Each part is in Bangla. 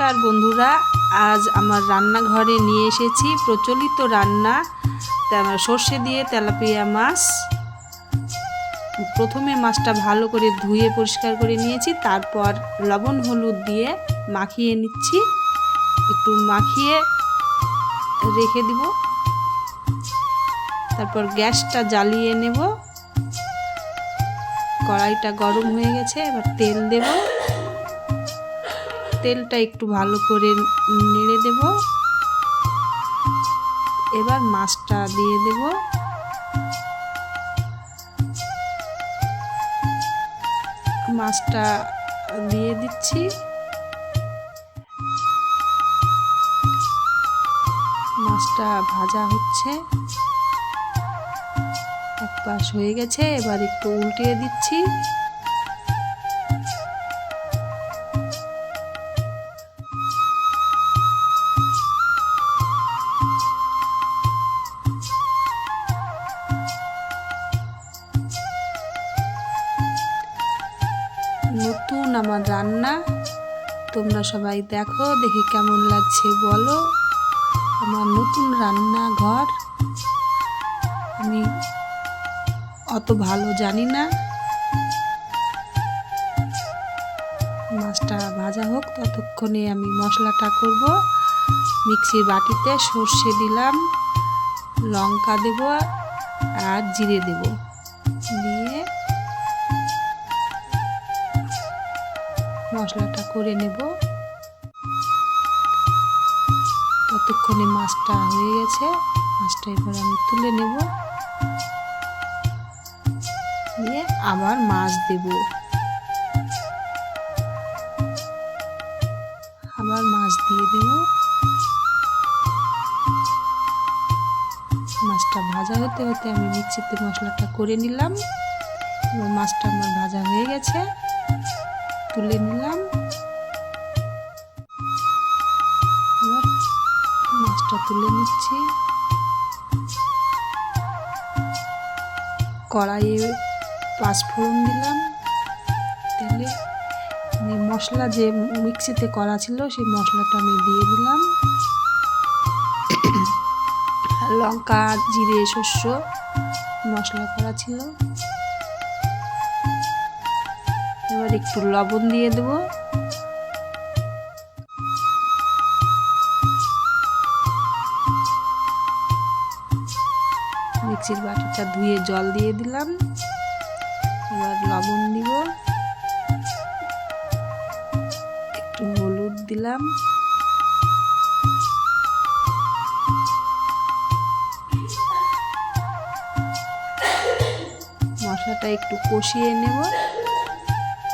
নমস্কার বন্ধুরা, আজ আমার রান্নাঘরে নিয়ে এসেছি প্রচলিত রান্না সর্ষে দিয়ে তেলাপিয়া মাছ। প্রথমে মাছটা ভালো করে ধুয়ে পরিষ্কার করে নিয়েছি, তারপর লবণ হলুদ দিয়ে মাখিয়ে নিচ্ছি। একটু মাখিয়ে রেখে দিব। তারপর গ্যাসটা জ্বালিয়ে নেব। কড়াইটা গরম হয়ে গেছে, এবার তেল দেবো। তেলটা একটু ভালো করে নেড়ে দেব। এবার মাছটা দিয়ে দেব। মাছটা দিয়ে দিচ্ছি। মাছটা ভাজা হচ্ছে। এক পাশ হয়ে গেছে, এবার একটু উল্টিয়ে দিচ্ছি। নতুন আমার রান্না। তোমরা সবাই দেখো, দেখে কেমন লাগছে, বলো। আমার নতুন রান্নাঘর। আমি অত ভালো জানি না। মাছটা ভাজা হোক, ততক্ষণে আমি মশলাটা করব। মিক্সির বাটিতে সর্ষে দিলাম, লঙ্কা দেব আর জিরে দেব। দিয়ে মশলাটা করে নেব। ততক্ষণে মাছটা হয়ে গেছে। মাছটা এবার আমি তুলে নেব। দিয়ে আবার মাছ দেব। আবার মাছ দিয়ে দেব। মাছটা ভাজা হতে হতে আমি মিক্সিতে মশলাটা করে নিলাম। মাছটা আমার ভাজা হয়ে গেছে। তুলে নিলাম। মাছটা তুলে নিচ্ছি। কড়াইয়ে পাঁচফোড়ন দিলাম। তেলে আমি মশলা যে মিক্সিতে করা ছিল, সেই মশলাটা আমি দিয়ে দিলাম। লঙ্কা, জিরে শস্য মশলা করা ছিল। এবার একটু লবণ দিয়ে দেব। মিক্সির বাটিটা ধুয়ে জল দিয়ে দিলাম। এবার লবণ দিব। একটু হলুদ দিলাম। মশলাটা একটু কষিয়ে নেব।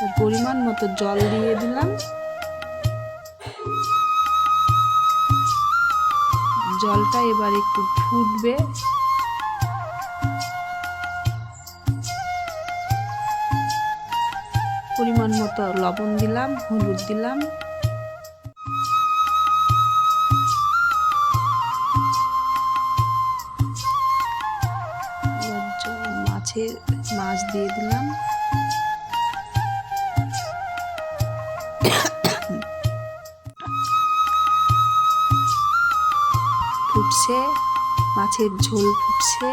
আর পরিমাণ মতো জল দিয়ে দিলাম। জলটা এবার একটু ফুটবে। পরিমাণ মতো লবণ দিলাম, হলুদ দিলাম। মাছের মাছ দিয়ে দিলাম। ফুটছে মাছের ঝোল ফুটছে।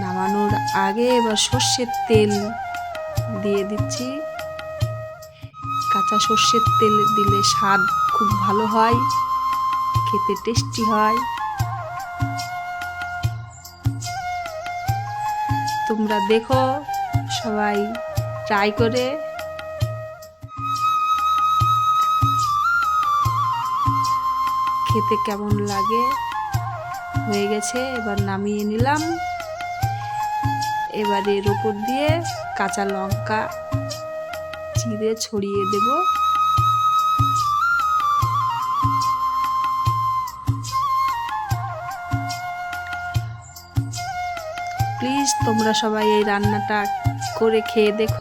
নামানোর আগে এবার সর্ষের তেল দিয়ে দিচ্ছি। কাঁচা সর্ষের তেল দিলে স্বাদ খুব ভালো হয়, খেতে টেস্টি হয়। তোমরা দেখো, সবাই ট্রাই করে। খেতে কেমন লাগে? হয়ে গেছে, এবার নামিয়ে নিলাম। এবার এর ওপর দিয়ে কাঁচা লঙ্কা চিড়ে ছড়িয়ে দেব। প্লিজ তোমরা সবাই এই রান্নাটা করে খেয়ে দেখো।